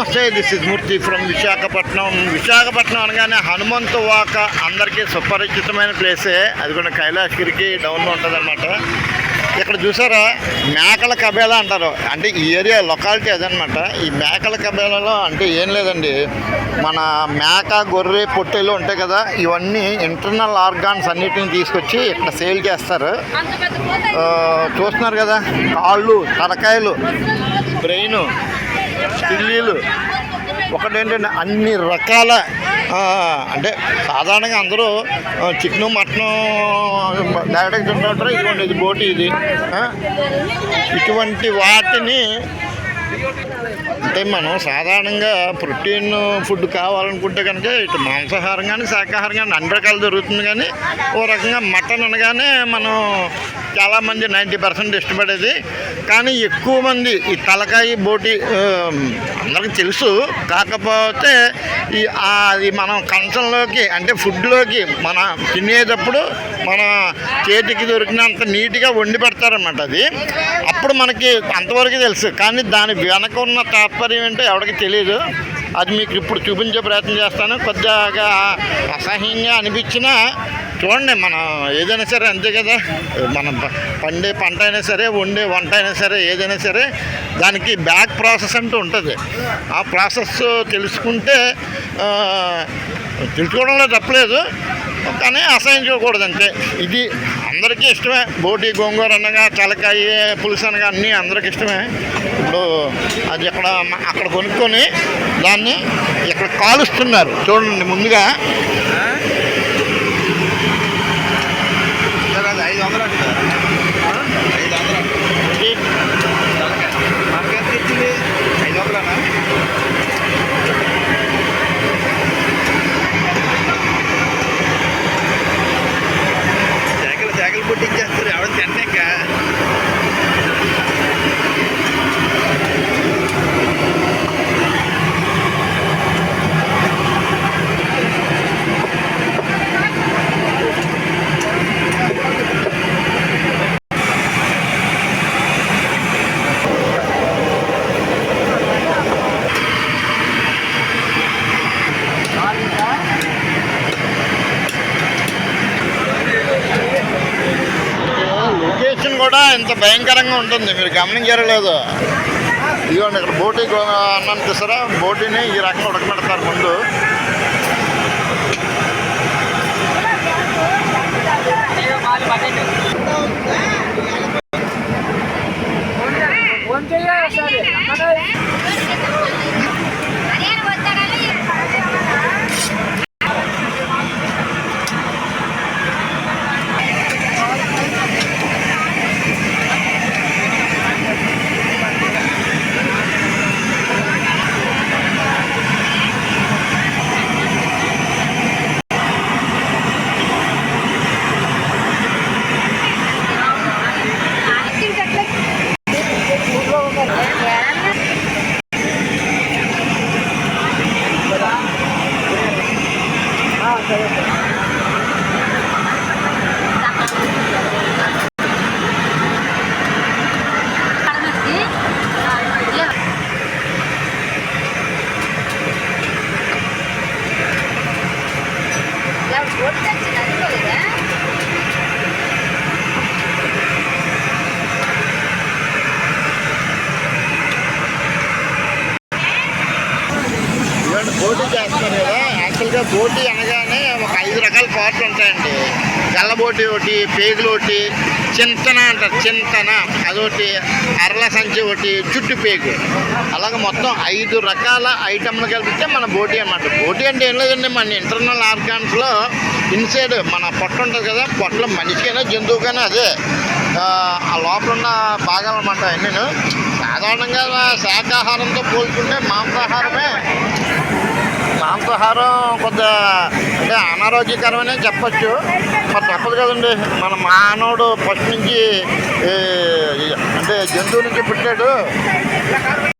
నమస్తే this is Murthy from Visakhapatnam Visakhapatnam అనగానే హనుమంతు వాక అందరికీ సుపరిచితమైన ప్లేసే అది కూడా కైలాసగిరికి డౌన్లో ఉంటుంది ఇక్కడ చూసారా? మేకల కబేళా అంటారు. అంటే ఈ ఏరియా లొకాలిటీ అదనమాట ఈ మేకల కబేళాలో అంటే ఏం లేదండి. మన మేక గొర్రె పొట్టేలు ఉంటాయి కదా. ఇవన్నీ ఇంటర్నల్ ఆర్గాన్స్ అన్నిటిని తీసుకొచ్చి ఇక్కడ సేల్ చేస్తారు. చూస్తున్నారు కదా? కాళ్ళు తలకాయలు బ్రెయిన్ పిల్లీలు ఒకటేంటంటే అన్ని రకాల అంటే సాధారణంగా అందరూ చికెను మటను డైరెక్ట్గా తింటుంటారు ఇదిగోండి ఇది బోటి ఇది ఇటువంటి వాటిని అంటే మనం సాధారణంగా ప్రోటీన్ ఫుడ్ కావాలనుకుంటే కనుక ఇటు మాంసాహారం కానీ శాకాహారం కానీ అన్ని రకాలు దొరుకుతుంది కానీ ఓ రకంగా మటన్ అనగానే మనం చాలామంది నైంటీ పర్సెంట్ ఇష్టపడేది. కానీ ఎక్కువ మంది ఈ తలకాయ బోటి అందరికి అందరికీ తెలుసు. కాకపోతే ఈ అది మనం కంచంలోకి అంటే ఫుడ్లోకి మన తినేటప్పుడు మన చేతికి దొరికినంత నీట్గా వండి పెడతారన్నమాట అది. అప్పుడు మనకి అంతవరకు తెలుసు. కానీ దాని వెనక ఉన్న తాత్పర్యం ఏంటో ఎవరికి తెలియదు అది మీకు ఇప్పుడు చూపించే ప్రయత్నం చేస్తాను. కొద్దిగా అసహ్యంగా అనిపించినా చూడండి మనం ఏదైనా సరే అంతే కదా. మనం పండే పంట అయినా సరే వండే వంట అయినా సరే ఏదైనా సరే దానికి బ్యాక్ ప్రాసెస్ అంటూ ఉంటుంది. ఆ ప్రాసెస్ తెలుసుకుంటే తెలుసుకోవడంలో తప్పలేదు. కానీ అసహించుకోకూడదు అంతే ఇది అందరికీ ఇష్టమే. బోటి గోంగూర అనగా తలకాయ పులుసు అనగా అన్నీ అందరికి ఇష్టమే. ఇప్పుడు అది అక్కడ అక్కడ కొనుక్కొని దాన్ని ఇక్కడ కాలుస్తున్నారు. చూడండి ముందుగా. కూడా ఇంత భయంకరంగా ఉంటుంది. మీరు గమనించారో ఇదిగోండి ఇక్కడ బోటీ అన్నాను తీసారా? బోటీని ఈ రకంగా ఉడకబెడతారు ముందు. ఇవన్నీ బోటీ చేస్తున్నారు కదా యాక్చువల్గా బోటీ అనగానే ఒక ఐదు రకాల పాటలు ఉంటాయండి. గల్లబోటి ఒకటి పేగులు ఒకటి చింతన అంటారు. చింతన అదొకటి అరల సంచి ఒకటి చుట్టు పేగు. అలాగే మొత్తం ఐదు రకాల ఐటమ్లు కలిపితే మన బోటీ అన్నమాట. బోటీ అంటే ఏం లేదండి మన ఇంటర్నల్ ఆర్గాన్స్లో ఇన్సైడ్ మన పొట్ట ఉంటుంది కదా పొట్టలో మనిషికైనా జంతువుకైనా అదే. ఆ, లోపల ఉన్న భాగాలు అన్నమాట నేను సాధారణంగా శాకాహారంతో పోల్చుకుంటే మాంసాహారమే మాంసాహారం కొద్దిగా అంటే అనారోగ్యకరమనే చెప్పచ్చు. మరి తప్పదు కదండి. మన మానవుడు ఫస్ట్ నుంచి అంటే జంతువు నుంచి పుట్టాడు.